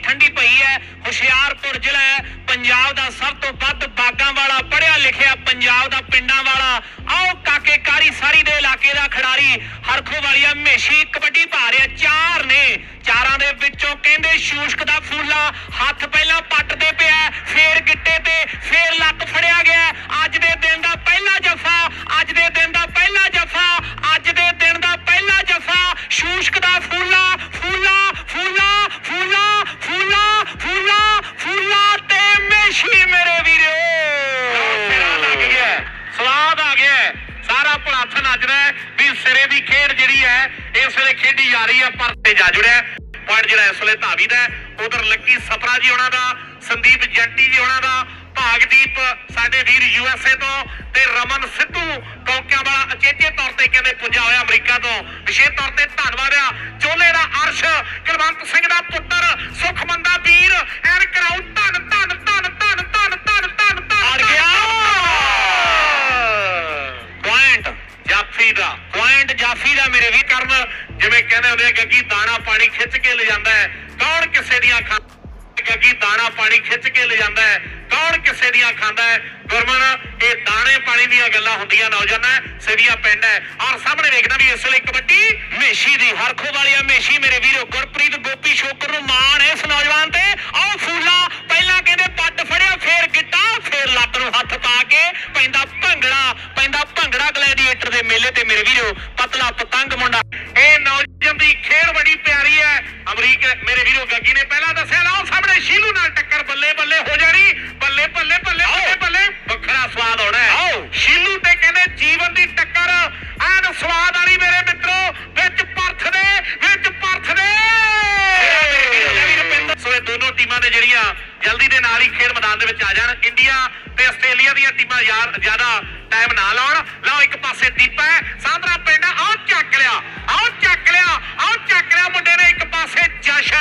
ਠੰਡੀ ਪਈ ਹੈ, ਹੁਸ਼ਿਆਰਪੁਰ ਜ਼ਿਲ੍ਹਾ ਹੈ, ਪੰਜਾਬ ਦਾ ਸਭ ਤੋਂ ਵੱਧ ਬਾਗਾਂ ਵਾਲਾ, ਪੜ੍ਹਿਆ ਲਿਖਿਆ ਪੰਜਾਬ ਦਾ ਪਿੰਡਾਂ ਵਾਲਾ। ਆਓ ਕਾਕੇ ਕਾਰੀ ਸਾਰੀ ਦੇ ਇਲਾਕੇ ਦਾ ਖਿਡਾਰੀ ਹਰਖੋ ਵਾਲੀਆ ਮੇਸ਼ੀ ਕਬੱਡੀ ਪਾ ਰਿਹਾ, ਚਾਰ ਨੇ। ਚਾਰਾਂ ਦੇ ਵਿੱਚੋਂ ਕਹਿੰਦੇ ਸ਼ੂਸ਼ਕ ਦਾ ਫੂਲਾ, ਹੱਥ ਪਹਿਲਾਂ ਪੱਟ ਤੇ ਪਿਆ, ਫੇਰ ਗਿੱਟੇ ਤੇ, ਫੇਰ ਲੱਤ ਫੜਿਆ ਗਿਆ। ਅੱਜ ਦੇ ਦਿਨ ਦਾ ਸਾਰਾ ਭਲਾਥ ਵੀ ਸਿਰੇ ਦੀ ਖੇਡ ਜਿਹੜੀ ਹੈ ਇਸ ਵੇਲੇ ਖੇਡੀ ਜਾ ਰਹੀ ਹੈ, ਪਰ ਤੇ ਜਾ ਜੁੜਿਆ ਪੁਆਇੰਟ ਜਿਹੜਾ ਇਸ ਵੇਲੇ ਧਾਵੀ ਦਾ ਉਧਰ ਲੱਕੀ ਸਪਰਾ ਜੀ ਉਹਨਾਂ ਦਾ, ਸੰਦੀਪ ਜੰਟੀ ਜੀ ਉਹਨਾਂ ਦਾ, ਭਾਗਦੀਪ ਸਾਡੇ ਵੀਰ ਯੂਐਸਏ ਤੋਂ ਤੇ ਰਮਨ ਸਿੱਧੂ ਕੌਂਕਿਆਂ ਵਾਲਾ ਅਚੇਚੇ ਤੌਰ ਤੇ ਕਹਿੰਦੇ ਪੁੱਜਾ ਹੋਇਆ ਅਮਰੀਕਾ ਤੋਂ। ਵਿਸ਼ੇਸ਼ ਤੌਰ ਤੇ ਧੰਨਵਾਦ ਆ। ਚੋਲੇ ਦਾ ਅਰਸ਼ ਕੁਲਵੰਤ ਸਿੰਘ ਦਾ ਪੁੱਤਰ ਸੁਖਮੰਦਾ ਵੀਰ ਪੁਆਇੰਟ ਮੇਰੇ ਵੀ ਕਰਨ, ਜਿਵੇਂ ਕਹਿੰਦੇ ਹੁੰਦੇ ਆ ਗੱਗੀ ਦਾਣਾ ਪਾਣੀ ਖਿੱਚ ਕੇ ਲੈ ਹੈ, ਕੌਣ ਕਿਸੇ ਦੀਆਂ ਖਾਂ ਗੱਗੀ ਦਾਣਾ ਪਾਣੀ ਖਿੱਚ ਕੇ ਲੈ ਹੈ, ਕੌਣ ਕਿਸੇ ਦੀਆਂ ਖਾਂਦਾ ਹੈ? ਗੁਰਮਨ, ਇਹ ਦਾਣੇ ਪਾਣੀ ਦੀਆਂ ਗੱਲਾਂ ਹੁੰਦੀਆਂ ਨੌਜਵਾਨਾਂ, ਸਿਵੀਆਂ ਪਿੰਡ ਹੈ। ਔਰ ਸਾਹਮਣੇ ਵੇਖਦਾ ਵੀ ਇਸ ਵੇਲੇ ਕਬੱਡੀ ਮੇਸ਼ੀ ਦੀ, ਹਰਖੋ ਵਾਲੀਆ ਮੇਸ਼ੀ, ਮੇਰੇ ਵੀਰੋ ਗੁਰਪ੍ਰੀਤ ਗੋਪੀ ਸ਼ੋਕਰ ਨੂੰ ਮਾਣ ਹੈ ਇਸ ਨੌਜਵਾਨ ਤੇ। ਆਓ ਫੂਲਾ ਪਹਿਲਾਂ ਕਹਿੰਦੇ ਪੱਟ ਫੜਿਆ, ਫੇਰ ਗਿੱਟਾ, ਫੇਰ ਲੱਤ ਨੂੰ ਹੱਥ ਪਾ ਕੇ ਪੈਂਦਾ ਭੰਗੜਾ। ਮੇਲੇ ਤੇ ਮੇਰੇ ਵੀਰੋ ਪਤਲਾ ਪਤੰਗ ਮੁੰਡਾ। ਇਹ ਨੌਜਵਾਨ ਦੀ ਖੇਡ ਬੜੀ ਪਿਆਰੀ ਹੈ। ਅਮਰੀਕ ਮੇਰੇ ਵੀਰੋ ਗੱਗੀ ਨੇ ਪਹਿਲਾਂ ਦੱਸਿਆ ਲਾਓ ਸਾਹਮਣੇ ਸ਼ੀਲੂ ਨਾਲ ਟੱਕਰ ਬੱਲੇ ਬੱਲੇ ਹੋ ਜਾਣੀ। ਬੱਲੇ ਬੱਲੇ ਬੱਲੇ ਬੱਲੇ ਬੱਲੇ। ਵੱਖਰਾ ਸਵਾਦ ਆਉਣਾ ਹੈ। ਸ਼ੀਲੂ ਤੇ ਕਹਿੰਦੇ ਜੀਵਨ ਦੀ ਟੱਕਰ। ਐਨ ਸਵਾਦ ਵਾਲੀ ਮੇਰੇ ਮਿੱਤਰੋ ਵਿੱਚ ਪਰਥ ਦੇ ਵਿੱਚ ਪਰਥ ਦੇ। ਸੋ ਇਹ ਦੋਨੋਂ ਟੀਮਾਂ ਨੇ ਜਿਹੜੀਆਂ ਜਲਦੀ ਦੇ ਨਾਲ ਹੀ ਖੇਡ ਮੈਦਾਨ ਦੇ ਵਿੱਚ ਆ ਜਾਣ। ਇੰਡੀਆ ਤੇ ਆਸਟ੍ਰੇਲੀਆ ਦੀਆਂ ਟੀਮਾਂ ਯਾਰ ਜ਼ਿਆਦਾ ਟਾਈਮ ਨਾ ਲਾਉਣ। ਲਓ ਇੱਕ ਪਾਸੇ ਦੀਪਾ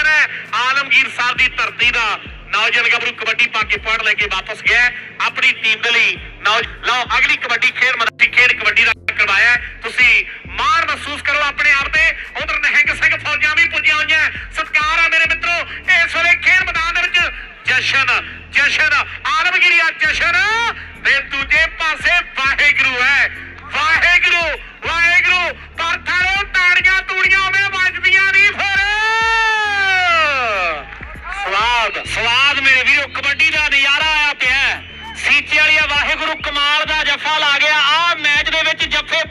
ਨੌਜਵਾਨ ਹੈ। ਆਲਮਗੀਰ ਸਾਹਿਬ ਦੀ ਧਰਤੀ ਦਾ ਨੌਜਵਾਨ ਗੱਭਰੂ ਕਬੱਡੀ ਪਾਕਿਸਤਾਨ ਲੈ ਕੇ ਵਾਪਸ ਗਿਆ ਆਪਣੀ ਟੀਮ ਦੇ ਲਈ ਲਓ, ਅਗਲੀ ਕਬੱਡੀ ਖੇਡ ਮਦਦੀ ਖੇਡ ਕਬੱਡੀ ਦਾ ਕਰਵਾਇਆ ਤੁਸੀਂ ਮਾਣ ਮਹਿਸੂਸ ਕਰੋ ਆਪਣੇ ਆਪ ਤੇ। ਉਧਰ ਨਹਿੰਗ ਸਿੰਘ ਫੌਜਾਂ ਵੀ ਪੁੱਜੀਆਂ ਹੋਈਆਂ ਸਤਿਕਾਰ ਆ ਮੇਰੇ ਮਿੱਤਰੋ। ਇਸ ਵੇਲੇ ਖੇਡ ਮੈਦਾਨ ਦੇ ਵਿੱਚ ਜਸ਼ਨ ਜਸ਼ਨ। ਆਲਮਗੀਰੀ ਆ ਜਸ਼ਨ। ਦੇ ਦੂਜੇ ਪਾਸੇ ਵਾਹਿ ਨਫਾ ਲਾ ਗਿਆ ਆ